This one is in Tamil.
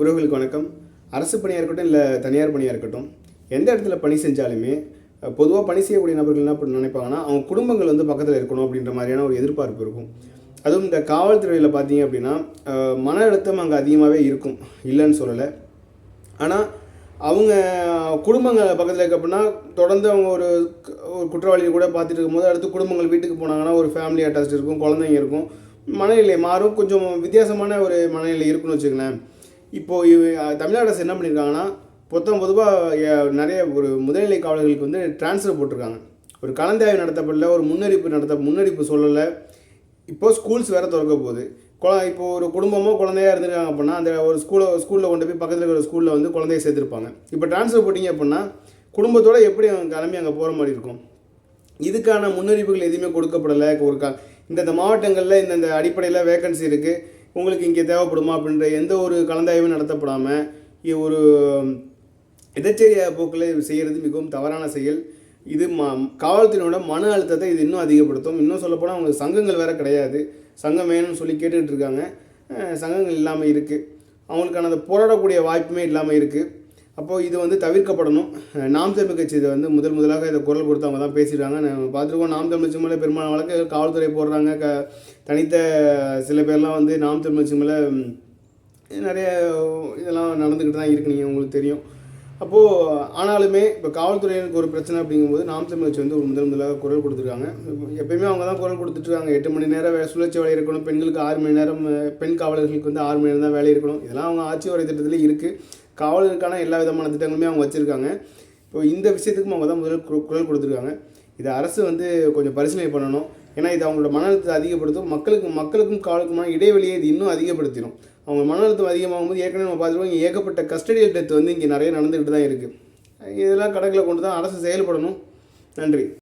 உறவுகளுக்கு வணக்கம். அரசு பணியாக இருக்கட்டும் இல்லை தனியார் பணியாக இருக்கட்டும் எந்த இடத்துல பணி செஞ்சாலுமே பொதுவாக பணி செய்யக்கூடிய நபர்கள் என்ன நினைப்பாங்கன்னா அவங்க குடும்பங்கள் வந்து பக்கத்தில் இருக்கணும் அப்படின்ற மாதிரியான ஒரு எதிர்பார்ப்பு இருக்கும். அதுவும் இந்த காவல்துறையில் பார்த்தீங்க அப்படின்னா மன அழுத்தம் அங்கே அதிகமாகவே இருக்கும். இல்லைன்னு சொல்லலை. ஆனால் அவங்க குடும்பங்கள் பக்கத்தில் இருக்க அப்படின்னா தொடர்ந்து அவங்க ஒரு ஒரு குற்றவாளியை கூட பார்த்துட்டு இருக்கும்போது அடுத்து குடும்பங்கள் வீட்டுக்கு போனாங்கன்னா ஒரு ஃபேமிலி அட்டாச் இருக்கும் குழந்தைங்க இருக்கும் மனநிலை மாறும். கொஞ்சம் வித்தியாசமான ஒரு மனநிலை இருக்குன்னு வச்சுக்கங்களேன். இப்போது இவ தமிழ்நாடு அரசு என்ன பண்ணியிருக்காங்கன்னா பொத்தம் பொதுவாக நிறைய ஒரு முதல்நிலை காவலர்களுக்கு வந்து ட்ரான்ஸ்ஃபர் போட்டிருக்காங்க. ஒரு கலந்தாய்வு நடத்தப்படல ஒரு முன்னறிப்பு நடத்த முன்னறிப்பு சொல்லலை. இப்போது ஸ்கூல்ஸ் வேறு திறக்க போகுது. குழ இப்போ ஒரு குடும்பமோ குழந்தையா இருந்திருக்காங்க அப்படின்னா அந்த ஒரு ஸ்கூலை ஸ்கூலில் கொண்டு போய் பக்கத்தில் இருக்கிற ஸ்கூலில் வந்து குழந்தைய சேர்த்துருப்பாங்க. இப்போ ட்ரான்ஸ்ஃபர் போட்டிங்க அப்படின்னா குடும்பத்தோடு எப்படி அவங்க கிளம்பி அங்கே போகிற மாதிரி இருக்கும்? இதுக்கான முன்னறிவுகள் எதுவுமே கொடுக்கப்படலை. ஒரு க இந்தந்த மாவட்டங்களில் இந்தந்த அடிப்படையில் வேக்கன்சி இருக்குது உங்களுக்கு இங்கே தேவைப்படுமா அப்படின்ற எந்த ஒரு கலந்தாய்வும் நடத்தப்படாமல் ஒரு எதச்சரிய போக்கில் செய்கிறது மிகவும் தவறான செயல். இது ம காவல்துறையோட மன அழுத்தத்தை இது இன்னும் அதிகப்படுத்தும். இன்னும் சொல்லப்போனால் அவங்களுக்கு சங்கங்கள் வேறு கிடையாது. சங்கம் வேணும்னு சொல்லி கேட்டுக்கிட்டு இருக்காங்க. சங்கங்கள் இல்லாமல் இருக்குது அவங்களுக்கான அந்த போராடக்கூடிய வாய்ப்புமே இல்லாமல் இருக்குது அப்போது இது வந்து தவிர்க்கப்படணும். நாம் தமிழ் கட்சி இதை வந்து முதல் முதலாக இதை குரல் கொடுத்து அவங்க தான் பேசிடுறாங்க. நம்ம பார்த்துருக்கோம் நாம் தமிழ் மேலே பெரும்பாலான வழக்கு காவல்துறை போடுறாங்க. க தனித்த சில பேர்லாம் வந்து நாம் தமிழ் மேலே நிறைய இதெல்லாம் நடந்துக்கிட்டு தான் இருக்கு நீங்கள் உங்களுக்கு தெரியும். அப்போது ஆனாலுமே இப்போ காவல்துறையினருக்கு ஒரு பிரச்சனை அப்படிங்கும்போது நாம் தமிழ் கட்சி வந்து ஒரு முதல் முதலாக குரல் கொடுத்துருக்காங்க. எப்பயுமே அவங்க தான் குரல் கொடுத்துட்ருக்காங்க. எட்டு மணி நேரம் வே- சுழற்சி வேலை இருக்கணும். பெண்களுக்கு ஆறு மணி நேரம் பெண் காவலர்களுக்கு வந்து ஆறு மணி நேரம் தான் வேலை இருக்கணும். இதெல்லாம் அவங்க ஆட்சி வரை திட்டத்தில் இருக்குது காவலருக்கான எல்லா விதமான திட்டங்களுமே அவங்க வச்சுருக்காங்க. இப்போ இந்த விஷயத்துக்கும் அவங்க தான் முதல் கு- குரல் கொடுத்துருக்காங்க. இதை அரசு வந்து கொஞ்சம் பரிசீலனை பண்ணணும். ஏன்னா இது அவங்களோட மன அழுத்தத்தை அதிகப்படுத்தும். மக்களுக்கு மக்களுக்கும் காவலுக்குமான இடைவெளியை இது இன்னும் அதிகப்படுத்திடும் அவங்க மன அழுத்தம் அதிகமாகும் போது ஏற்கனவே நம்ம பார்த்துருக்கோம் இங்கே ஏகப்பட்ட கஸ்டடியல் டெத் வந்து இங்கே நிறைய நடந்துக்கிட்டு தான் இருக்குது இதெல்லாம் கணக்கில் கொண்டு தான் அரசு செயல்படணும். நன்றி.